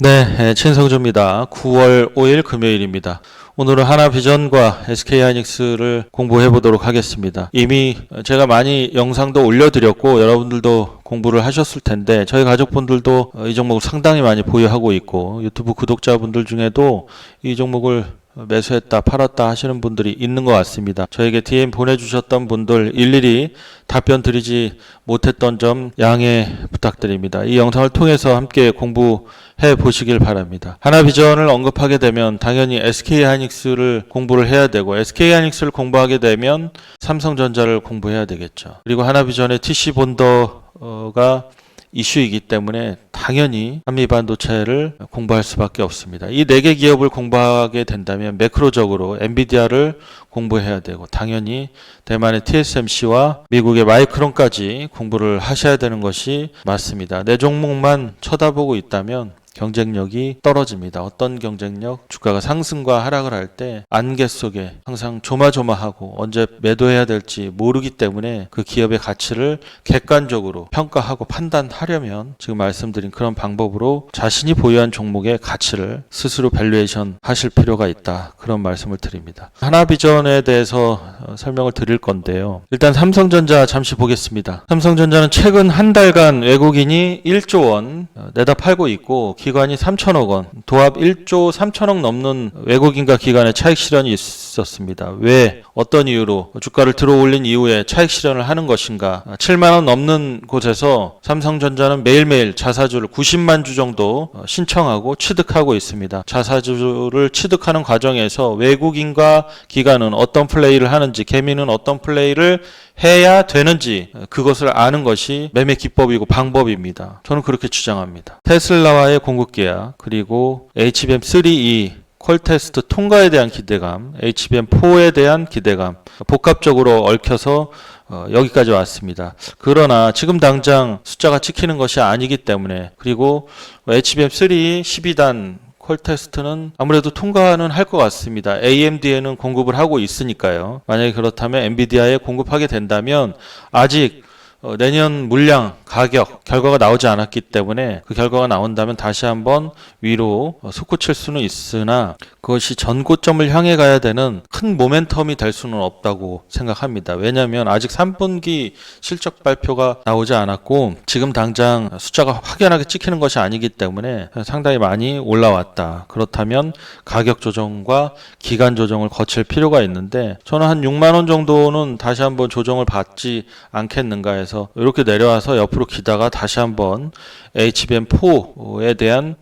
네, 친성주입니다. 9월 5일 금요일입니다. 오늘은 하나비전과 SK하이닉스를 공부해 보도록 하겠습니다. 이미 제가 많이 영상도 올려드렸고 여러분들도 공부를 하셨을 텐데 저희 가족분들도 이 종목을 상당히 많이 보유하고 있고 유튜브 구독자분들 중에도 이 종목을 매수했다 팔았다 하시는 분들이 있는 것 같습니다. 저에게 DM 보내주셨던 분들 일일이 답변 드리지 못했던 점 양해 부탁드립니다. 이 영상을 통해서 함께 공부해 보시길 바랍니다. 하나비전을 언급하게 되면 당연히 SK하이닉스를 공부를 해야 되고 SK하이닉스를 공부하게 되면 삼성전자를 공부해야 되겠죠. 그리고 하나비전의 TC 본더가 이슈이기 때문에 당연히 한미 반도체를 공부할 수밖에 없습니다. 이 네 개 기업을 공부하게 된다면 매크로적으로 엔비디아를 공부해야 되고 당연히 대만의 TSMC와 미국의 마이크론까지 공부를 하셔야 되는 것이 맞습니다. 네 종목만 쳐다보고 있다면 경쟁력이 떨어집니다. 어떤 경쟁력? 주가가 상승과 하락을 할 때 안개 속에 항상 조마조마하고 언제 매도해야 될지 모르기 때문에 그 기업의 가치를 객관적으로 평가하고 판단하려면 지금 말씀드린 그런 방법으로 자신이 보유한 종목의 가치를 스스로 밸류에이션 하실 필요가 있다. 그런 말씀을 드립니다. 하나비전에 대해서 어, 설명을 드릴 건데요. 일단 삼성전자 잠시 보겠습니다. 삼성전자는 최근 한 달간 외국인이 1조 원 어, 내다 팔고 있고 기관이 3천억 원, 도합 1조 3천억 넘는 외국인과 기관의 차익 실현이 있었습니다. 왜 어떤 이유로 주가를 들어올린 이후에 차익 실현을 하는 것인가? 7만 원 넘는 곳에서 삼성전자는 매일매일 자사주를 90만 주 정도 어, 신청하고 취득하고 있습니다. 자사주를 취득하는 과정에서 외국인과 기관은 어떤 플레이를 하는지, 개미는 어떤 플레이를 해야 되는지 어, 그것을 아는 것이 매매 기법이고 방법입니다. 저는 그렇게 주장합니다. 테슬라와의 공급 계약 그리고 HBM3E 콜 테스트 통과에 대한 기대감, HBM4에 대한 기대감 복합적으로 얽혀서 어, 여기까지 왔습니다. 그러나 지금 당장 숫자가 찍히는 것이 아니기 때문에 그리고 HBM3 12단 콜 테스트는 아무래도 통과는 할 것 같습니다. AMD에는 공급을 하고 있으니까요. 만약에 그렇다면 엔비디아에 공급하게 된다면 아직 어, 내년 물량, 가격, 결과가 나오지 않았기 때문에 그 결과가 나온다면 다시 한번 위로 어, 솟구칠 수는 있으나 그것이 전고점을 향해 가야 되는 큰 모멘텀이 될 수는 없다고 생각합니다. 왜냐하면 아직 3분기 실적 발표가 나오지 않았고 지금 당장 숫자가 확연하게 찍히는 것이 아니기 때문에 상당히 많이 올라왔다. 그렇다면 가격 조정과 기간 조정을 거칠 필요가 있는데 저는 한 6만 원 정도는 다시 한번 조정을 받지 않겠는가 해서 이렇게 내려와서 옆으로 기다가 다시 한번 HBM4에 대한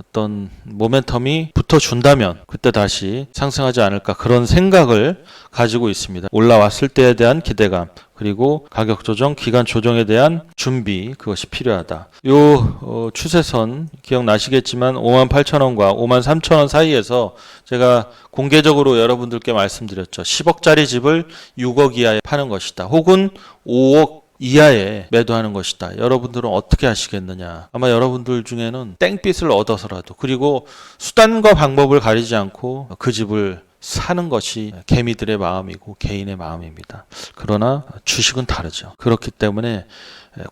어떤 모멘텀이 붙어준다면 그때 다시 상승하지 않을까 그런 생각을 가지고 있습니다. 올라왔을 때에 대한 기대감 그리고 가격 조정, 기간 조정에 대한 준비 그것이 필요하다. 요 어, 추세선 기억나시겠지만 5만 8천 원과 5만 3천 원 사이에서 제가 공개적으로 여러분들께 말씀드렸죠. 10억짜리 집을 6억 이하에 파는 것이다. 혹은 5억 이하에 매도하는 것이다. 여러분들은 어떻게 하시겠느냐? 아마 여러분들 중에는 땡빛을 얻어서라도 그리고 수단과 방법을 가리지 않고 그 집을 사는 것이 개미들의 마음이고 개인의 마음입니다. 그러나 주식은 다르죠. 그렇기 때문에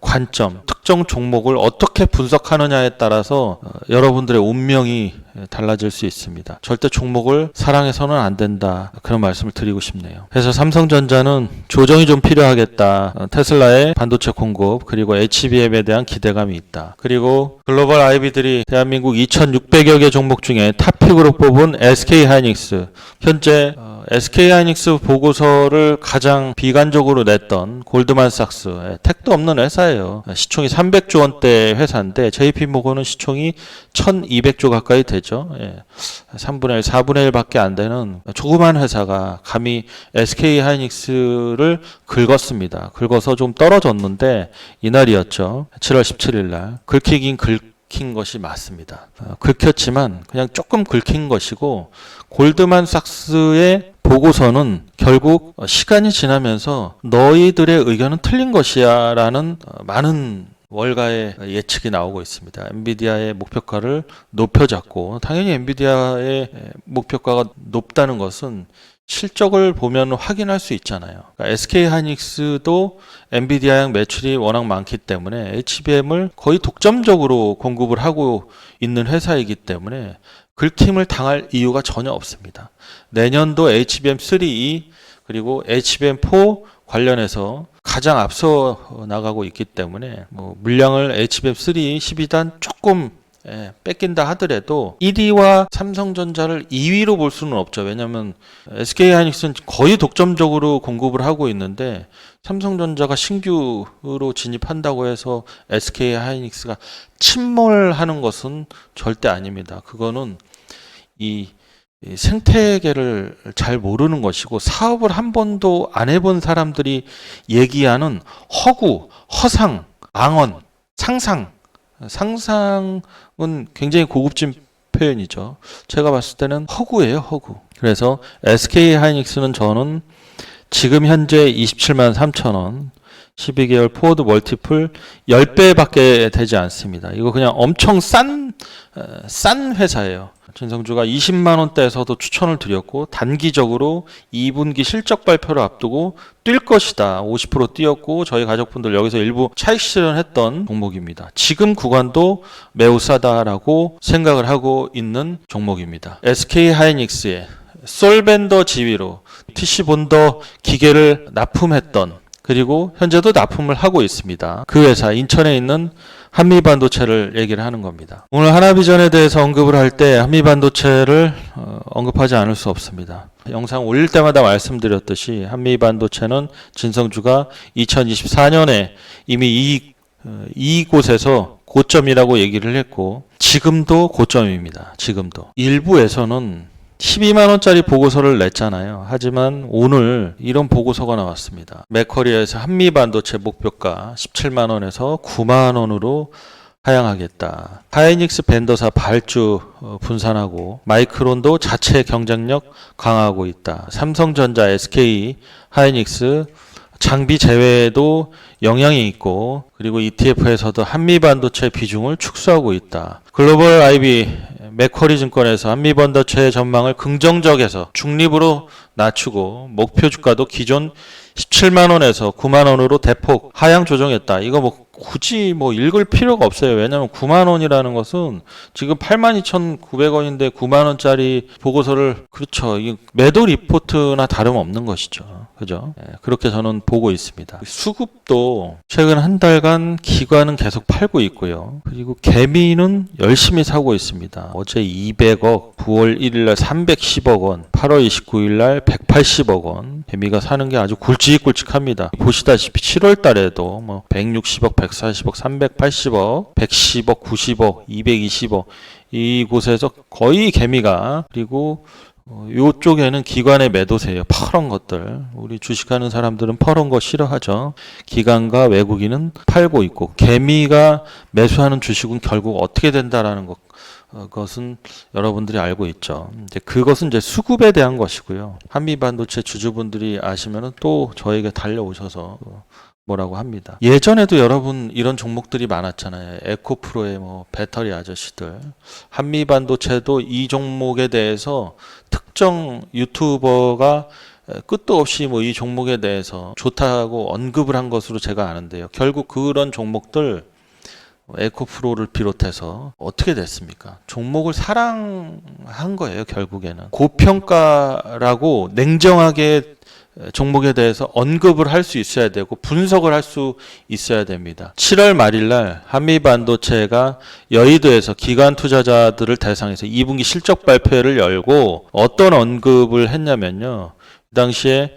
관점, 특정 종목을 어떻게 분석하느냐에 따라서 어, 여러분들의 운명이 달라질 수 있습니다. 절대 종목을 사랑해서는 안 된다. 그런 말씀을 드리고 싶네요. 그래서 삼성전자는 조정이 좀 필요하겠다. 어, 테슬라의 반도체 공급 그리고 HBM에 대한 기대감이 있다. 그리고 글로벌 IB들이 대한민국 2,600여 개 종목 중에 탑픽으로 뽑은 SK 하이닉스 현재 어, SK 하이닉스 보고서를 가장 비관적으로 냈던 골드만삭스 예, 택도 없는 회사예요. 시총이 300조 원대 회사인데 JP 모건은 시총이 1,200조 가까이 되죠. 예. 3분의 1, 4분의 1밖에 안 되는 조그만 회사가 감히 SK 하이닉스를 긁었습니다. 긁어서 좀 떨어졌는데 이날이었죠. 7월 17일 날 긁히긴 긁 힌 것이 맞습니다. 어, 긁혔지만 그냥 조금 긁힌 것이고 골드만삭스의 보고서는 결국 시간이 지나면서 너희들의 의견은 틀린 것이야 라는 어, 많은 월가의 예측이 나오고 있습니다. 엔비디아의 목표가를 높여잡고 당연히 엔비디아의 목표가가 높다는 것은 실적을 보면 확인할 수 있잖아요. 그러니까 SK 하이닉스도 엔비디아양 매출이 워낙 많기 때문에 HBM을 거의 독점적으로 공급을 하고 있는 회사이기 때문에 긁힘을 당할 이유가 전혀 없습니다. 내년도 HBM3 그리고 HBM4 관련해서 가장 앞서 나가고 있기 때문에 뭐 물량을 HBM3 12단 조금 예, 뺏긴다 하더라도 1위와 삼성전자를 2위로 볼 수는 없죠. 왜냐하면 SK 하이닉스는 거의 독점적으로 공급을 하고 있는데 삼성전자가 신규로 진입한다고 해서 SK 하이닉스가 침몰하는 것은 절대 아닙니다. 그거는 이이 생태계를 잘 모르는 것이고 사업을 한 번도 안 해본 사람들이 얘기하는 허구, 허상, 앙언, 상상, 상상은 굉장히 고급진 표현이죠. 제가 봤을 때는 허구예요, 허구. 그래서 SK 하이닉스는 저는 지금 현재 27만 3천 원, 12개월 포워드 멀티플 10배밖에 되지 않습니다. 이거 그냥 엄청 싼, 어, 싼 회사예요. 진성주가 20만 원대에서도 추천을 드렸고 단기적으로 2분기 실적 발표를 앞두고 뛸 것이다. 50% 뛰었고 저희 가족분들 여기서 일부 차익 실현했던 종목입니다. 지금 구간도 매우 싸다라고 생각을 하고 있는 종목입니다. SK 하이닉스의 솔벤더 지위로 TC 본더 기계를 납품했던 그리고 현재도 납품을 하고 있습니다. 그 회사 인천에 있는 한미 반도체를 얘기를 하는 겁니다. 오늘 하나비전에 대해서 언급을 할 때 한미 반도체를 어, 언급하지 않을 수 없습니다. 영상 올릴 때마다 말씀드렸듯이 한미 반도체는 진성주가 2024년에 이미 이, 어, 이곳에서 고점이라고 얘기를 했고 지금도 고점입니다. 지금도 일부에서는 12만 원짜리 보고서를 냈잖아요. 하지만 오늘 이런 보고서가 나왔습니다. 맥커리에서 한미 반도체 목표가 17만 원에서 9만 원으로 하향하겠다. 하이닉스 벤더사 발주 어, 분산하고 마이크론도 자체 경쟁력 강화하고 있다. 삼성전자, SK, 하이닉스 장비 제외에도 영향이 있고 그리고 ETF에서도 한미 반도체 비중을 축소하고 있다. 글로벌 IB 맥쿼리 증권에서 한미 반도체 전망을 긍정적에서 중립으로 낮추고 목표 주가도 기존 17만 원에서 9만 원으로 대폭 하향 조정했다. 이거 뭐 굳이 뭐 읽을 필요가 없어요. 왜냐하면 9만 원이라는 것은 지금 82,900원인데 9만 원짜리 보고서를 그렇죠. 이 매도 리포트나 다름없는 것이죠. 그죠? 예, 그렇게 저는 보고 있습니다. 수급도 최근 한 달간 기관은 계속 팔고 있고요. 그리고 개미는 열심히 사고 있습니다. 어제 200억, 9월 1일 날 310억 원, 8월 29일 날 180억 원. 개미가 사는 게 아주 굵직굵직합니다. 보시다시피 7월 달에도 뭐 160억, 140억, 380억, 110억, 90억, 220억 이곳에서 거의 개미가 그리고 어, 요쪽에는 기관의 매도세예요. 파란 것들. 우리 주식하는 사람들은 파란 거 싫어하죠. 기관과 외국인은 팔고 있고 개미가 매수하는 주식은 결국 어떻게 된다라는 것. 어, 것은 여러분들이 알고 있죠. 이제 그것은 이제 수급에 대한 것이고요. 한미 반도체 주주분들이 아시면은 또 저에게 달려오셔서 뭐라고 합니다. 예전에도 여러분 이런 종목들이 많았잖아요. 에코프로의 뭐 배터리 아저씨들. 한미 반도체도 이 종목에 대해서 특정 유튜버가 끝도 없이 뭐 이 종목에 대해서 좋다고 언급을 한 것으로 제가 아는데요. 결국 그런 종목들 에코프로를 비롯해서 어떻게 됐습니까? 종목을 사랑한 거예요, 결국에는. 고평가라고 냉정하게 종목에 대해서 언급을 할 수 있어야 되고 분석을 할 수 있어야 됩니다. 7월 말일 날 한미 반도체가 여의도에서 기관 투자자들을 대상해서 2분기 실적 발표를 열고 어떤 언급을 했냐면요. 그 당시에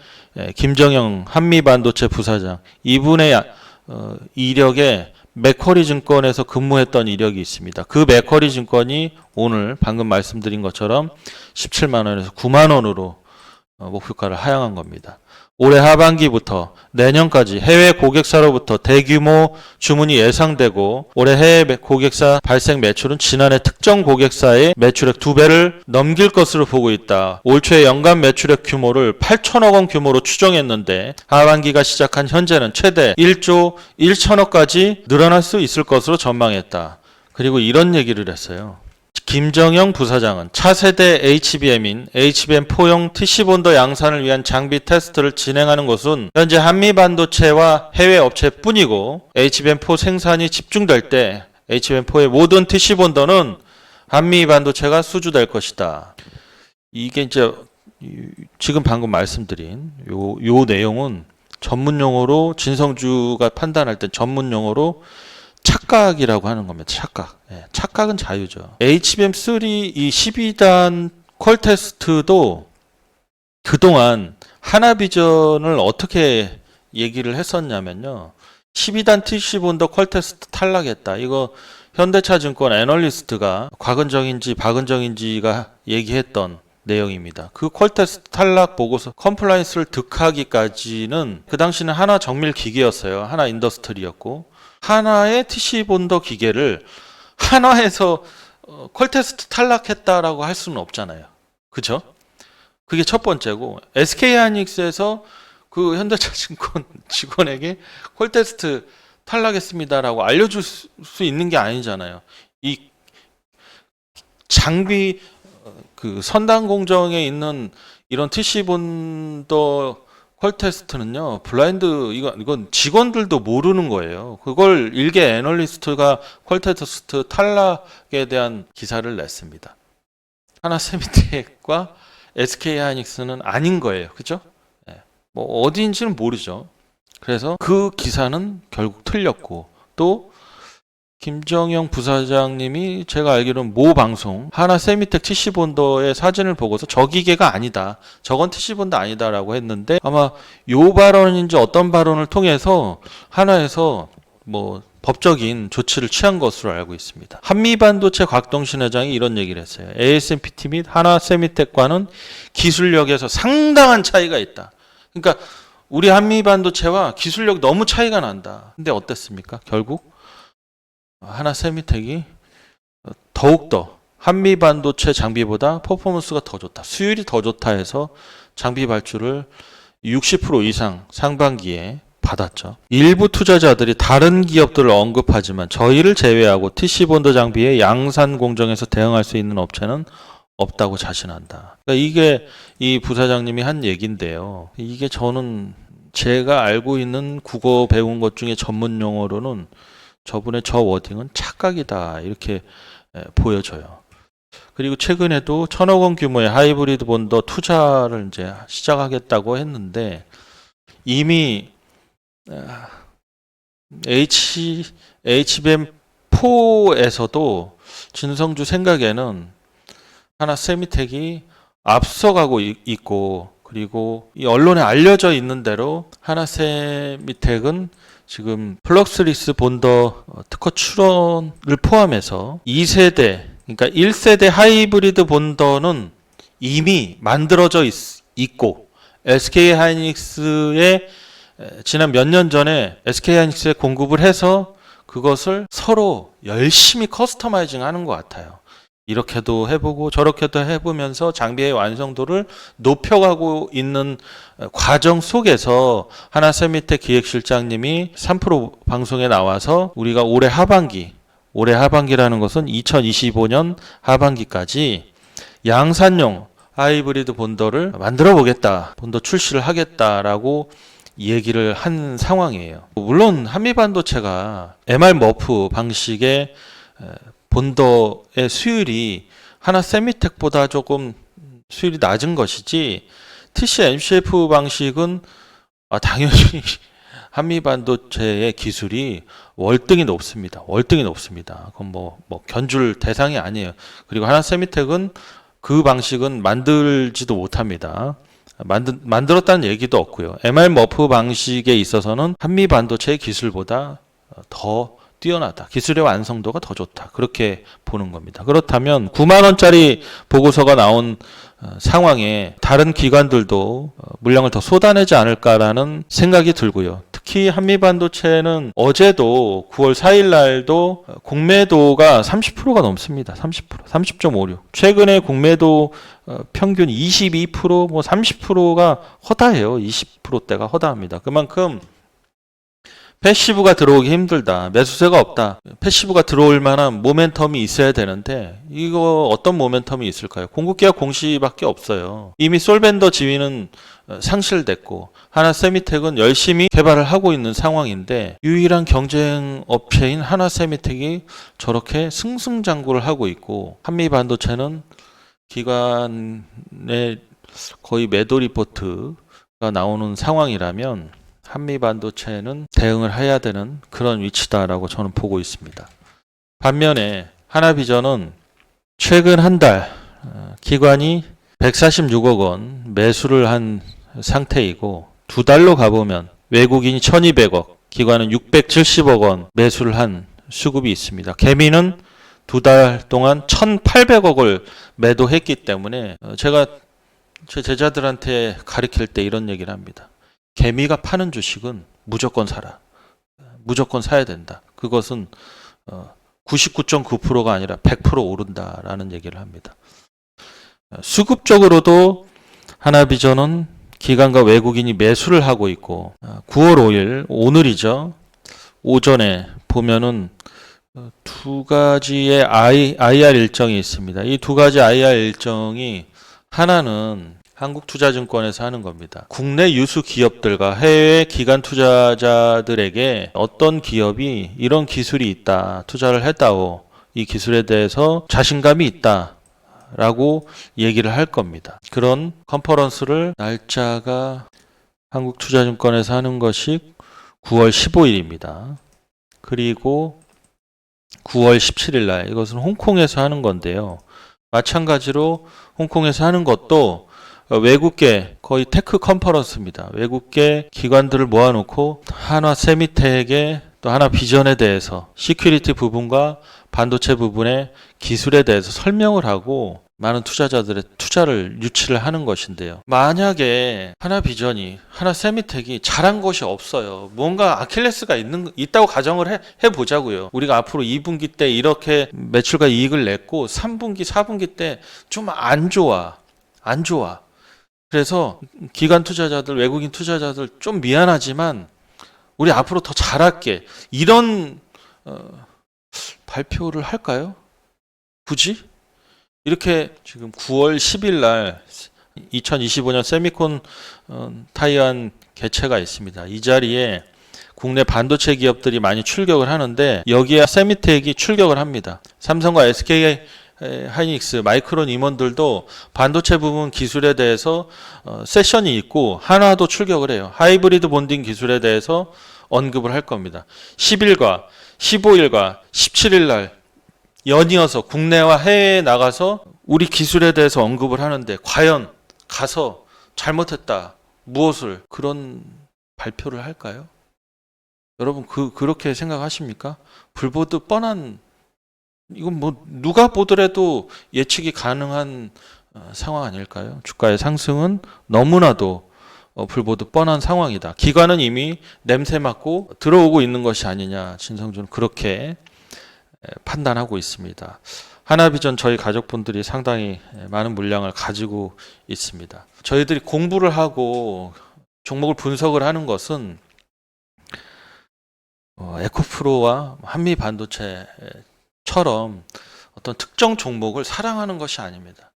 김정영 한미 반도체 부사장 이분의 어, 이력에 맥커리 증권에서 근무했던 이력이 있습니다. 그 맥커리 증권이 오늘 방금 말씀드린 것처럼 17만 원에서 9만 원으로 어, 목표가를 하향한 겁니다. 올해 하반기부터 내년까지 해외 고객사로부터 대규모 주문이 예상되고 올해 해외 매- 고객사 발생 매출은 지난해 특정 고객사의 매출액 두 배를 넘길 것으로 보고 있다. 올 초에 연간 매출액 규모를 8천억 원 규모로 추정했는데 하반기가 시작한 현재는 최대 1조 1천억까지 늘어날 수 있을 것으로 전망했다. 그리고 이런 얘기를 했어요. 김정영 부사장은 차세대 HBM인 HBM4용 TC본더 양산을 위한 장비 테스트를 진행하는 곳은 현재 한미 반도체와 해외 업체뿐이고 HBM4 생산이 집중될 때 HBM4의 모든 TC본더는 한미 반도체가 수주될 것이다. 이게 이제 이- 지금 방금 말씀드린 요, 요 내용은 전문 용어로 진성주가 판단할 때 전문 용어로 착각이라고 하는 겁니다. 착각. 예, 착각은 자유죠. HBM3 이 12단 퀄 테스트도 그동안 하나비전을 어떻게 얘기를 했었냐면요. 12단 TC본더 퀄 테스트 탈락했다. 이거 현대차증권 애널리스트가 곽은정인지 박은정인지가 얘기했던 내용입니다. 그 퀄 테스트 탈락 보고서 컴플라이언스를 득하기까지는 그 당시는 하나 정밀 기계였어요. 하나 인더스트리였고 하나의 TC 본더 기계를 하나에서 어, 퀄 테스트 탈락했다라고 할 수는 없잖아요. 그죠? 그게 첫 번째고 SK 하이닉스에서 그 현대차증권 직원에게 퀄 테스트 탈락했습니다라고 알려줄 수, 수 있는 게 아니잖아요. 이 장비 어, 그 선단 공정에 있는 이런 TC 본더 퀄 테스트는요 블라인드 이건 이건 직원들도 모르는 거예요. 그걸 일개 애널리스트가 퀄 테스트 탈락에 대한 기사를 냈습니다. 하나 세미텍과 SK 하이닉스는 아닌 거예요. 그죠? 예. 뭐 어디인지는 모르죠. 그래서 그 기사는 결국 틀렸고 또 김정영 부사장님이 제가 알기로는 모 방송 하나 세미텍 TC본더의 사진을 보고서 저 기계가 아니다. 저건 TC본더 아니다라고 했는데 아마 요 발언인지 어떤 발언을 통해서 하나에서 뭐 법적인 조치를 취한 것으로 알고 있습니다. 한미반도체 곽동신 회장이 이런 얘기를 했어요. ASMPT 및 하나 세미텍과는 기술력에서 상당한 차이가 있다. 그러니까 우리 한미반도체와 기술력 너무 차이가 난다. 근데 어땠습니까? 결국 하나 세미텍이 더욱더 한미 반도체 장비보다 퍼포먼스가 더 좋다. 수율이 더 좋다 해서 장비 발주를 60% 이상 상반기에 받았죠. 일부 투자자들이 다른 기업들을 언급하지만 저희를 제외하고 TC본더 장비의 양산 공정에서 대응할 수 있는 업체는 없다고 자신한다. 그러니까 이게 이 부사장님이 한 얘긴데요. 이게 저는 제가 알고 있는 국어 배운 것 중에 전문 용어로는 저분의 저 워딩은 착각이다 이렇게 에, 보여져요. 그리고 최근에도 천억 원 규모의 하이브리드 본더 투자를 이제 시작하겠다고 했는데 이미 아, H HBM4에서도 진성주 생각에는 하나 세미텍이 앞서가고 있- 있고 그리고 이 언론에 알려져 있는 대로 하나 세미텍은 지금 플럭스리스 본더 어, 특허 출원을 포함해서 2세대 그러니까 1세대 하이브리드 본더는 이미 만들어져 있, 있고 SK 하이닉스의 에, 지난 몇 년 전에 SK 하이닉스에 공급을 해서 그것을 서로 열심히 커스터마이징 하는 것 같아요. 이렇게도 해보고 저렇게도 해보면서 장비의 완성도를 높여가고 있는 어, 과정 속에서 하나 세미텍 기획실장님이 3프로 방송에 나와서 우리가 올해 하반기, 올해 하반기라는 것은 2025년 하반기까지 양산용 하이브리드 본더를 만들어 보겠다, 본더 출시를 하겠다라고 얘기를 한 상황이에요. 물론 한미 반도체가 MR 머프 방식의 에, 본더의 수율이 하나 세미텍보다 조금 수율이 낮은 것이지 TC MCF 방식은 아, 당연히 한미 반도체의 기술이 월등히 높습니다. 월등히 높습니다. 그건 뭐, 뭐 견줄 대상이 아니에요. 그리고 하나 세미텍은 그 방식은 만들지도 못합니다. 만들, 만들었다는 얘기도 없고요. MR 머프 방식에 있어서는 한미 반도체의 기술보다 더 뛰어나다. 기술의 완성도가 더 좋다. 그렇게 보는 겁니다. 그렇다면 9만 원짜리 보고서가 나온 어, 상황에 다른 기관들도 어, 물량을 더 쏟아내지 않을까라는 생각이 들고요. 특히 한미 반도체는 어제도 9월 4일 날도 어, 공매도가 30%가 넘습니다. 30%, 30.56. 최근에 공매도 어, 평균 22%, 뭐 30%가 허다해요. 20%대가 허다합니다. 그만큼 패시브가 들어오기 힘들다. 매수세가 없다. 패시브가 들어올 만한 모멘텀이 있어야 되는데 이거 어떤 모멘텀이 있을까요? 공급계약 공시밖에 없어요. 이미 솔벤더 지위는 어, 상실됐고 하나 세미텍은 열심히 개발을 하고 있는 상황인데 유일한 경쟁 업체인 하나 세미텍이 저렇게 승승장구를 하고 있고 한미 반도체는 기관의 거의 매도 리포트가 나오는 상황이라면 한미 반도체는 대응을 해야 되는 그런 위치다라고 저는 보고 있습니다. 반면에 하나비전은 최근 한 달 기관이 146억 원 매수를 한 상태이고 두 달로 가보면 외국인이 1200억, 기관은 670억 원 매수를 한 수급이 있습니다. 개미는 두 달 동안 1800억을 매도했기 때문에 어, 제가 제 제자들한테 가르칠 때 이런 얘기를 합니다. 개미가 파는 주식은 무조건 사라. 무조건 사야 된다. 그것은 어, 99.9%가 아니라 100% 오른다라는 얘기를 합니다. 어, 수급적으로도 하나비전은 기관과 외국인이 매수를 하고 있고 어, 9월 5일 오늘이죠. 오전에 보면은 어, 두 가지의 IR 일정이 있습니다. 이 두 가지 IR 일정이 하나는 한국투자증권에서 하는 겁니다. 국내 유수 기업들과 해외 기관 투자자들에게 어떤 기업이 이런 기술이 있다, 투자를 했다고 이 기술에 대해서 자신감이 있다. 라고 얘기를 할 겁니다. 그런 컨퍼런스를 날짜가 한국투자증권에서 하는 것이 9월 15일입니다. 그리고 9월 17일 날 이것은 홍콩에서 하는 건데요. 마찬가지로 홍콩에서 하는 것도 어, 외국계 거의 테크 컨퍼런스입니다. 외국계 기관들을 모아놓고 한화 세미텍의 또 하나 비전에 대해서 시큐리티 부분과 반도체 부분의 기술에 대해서 설명을 하고 많은 투자자들의 투자를 유치를 하는 것인데요. 만약에 하나 비전이 하나 세미텍이 잘한 것이 없어요. 뭔가 아킬레스가 있는 있다고 가정을 해, 해 보자고요. 우리가 앞으로 2분기 때 이렇게 매출과 이익을 냈고 3분기, 4분기 때 좀 안 좋아. 안 좋아. 그래서 기관 투자자들, 외국인 투자자들 좀 미안하지만 우리 앞으로 더 잘할게. 이런 어, 발표를 할까요? 굳이? 이렇게 지금 9월 10일 날 2025년 세미콘 어, 타이완 개최가 있습니다. 이 자리에 국내 반도체 기업들이 많이 출격을 하는데 여기에 세미텍이 출격을 합니다. 삼성과 SK 하이닉스, 마이크론 임원들도 반도체 부분 기술에 대해서 어, 세션이 있고 하나도 출격을 해요. 하이브리드 본딩 기술에 대해서 언급을 할 겁니다. 10일과 15일과 17일 날 연이어서 국내와 해외에 나가서 우리 기술에 대해서 언급을 하는데 과연 가서 잘못했다 무엇을 그런 발표를 할까요? 여러분 그 그렇게 생각하십니까? 불보듯 뻔한 이건 뭐 누가 보더라도 예측이 가능한 어, 상황 아닐까요? 주가의 상승은 너무나도 어, 불보듯 뻔한 상황이다. 기관은 이미 냄새 맡고 들어오고 있는 것이 아니냐. 진성준 그렇게 에, 판단하고 있습니다. 하나비전 저희 가족분들이 상당히 에, 많은 물량을 가지고 있습니다. 저희들이 공부를 하고 종목을 분석을 하는 것은 어, 에코프로와 한미 반도체 처럼 어떤 특정 종목을 사랑하는 것이 아닙니다.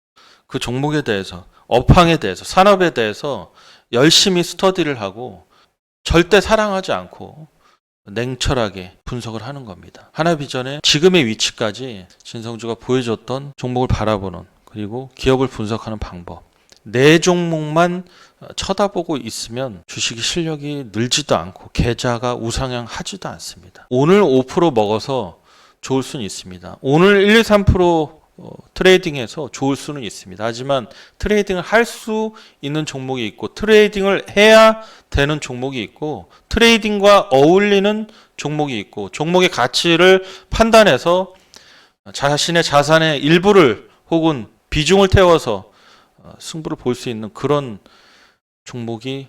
그 종목에 대해서 업황에 대해서 산업에 대해서 열심히 스터디를 하고 절대 사랑하지 않고 냉철하게 분석을 하는 겁니다. 하나 비전의 지금의 위치까지 진성주가 보여줬던 종목을 바라보는 그리고 기업을 분석하는 방법 네 종목만 쳐다보고 있으면 주식이 실력이 늘지도 않고 계좌가 우상향하지도 않습니다. 오늘 5% 먹어서 좋을 수는 있습니다. 오늘 1, 2, 3% 어, 트레이딩해서 좋을 수는 있습니다. 하지만 트레이딩을 할 수 있는 종목이 있고 트레이딩을 해야 되는 종목이 있고 트레이딩과 어울리는 종목이 있고 종목의 가치를 판단해서 자신의 자산의 일부를 혹은 비중을 태워서 어, 승부를 볼 수 있는 그런 종목이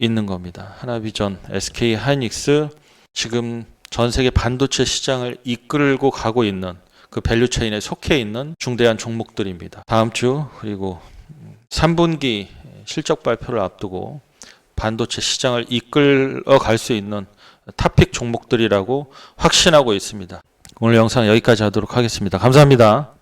있는 겁니다. 하나비전, SK 하이닉스 지금 전 세계 반도체 시장을 이끌고 가고 있는 그 밸류체인에 속해 있는 중대한 종목들입니다. 다음 주 그리고 3분기 실적 발표를 앞두고 반도체 시장을 이끌어 갈 수 있는 탑픽 종목들이라고 확신하고 있습니다. 오늘 영상 여기까지 하도록 하겠습니다. 감사합니다.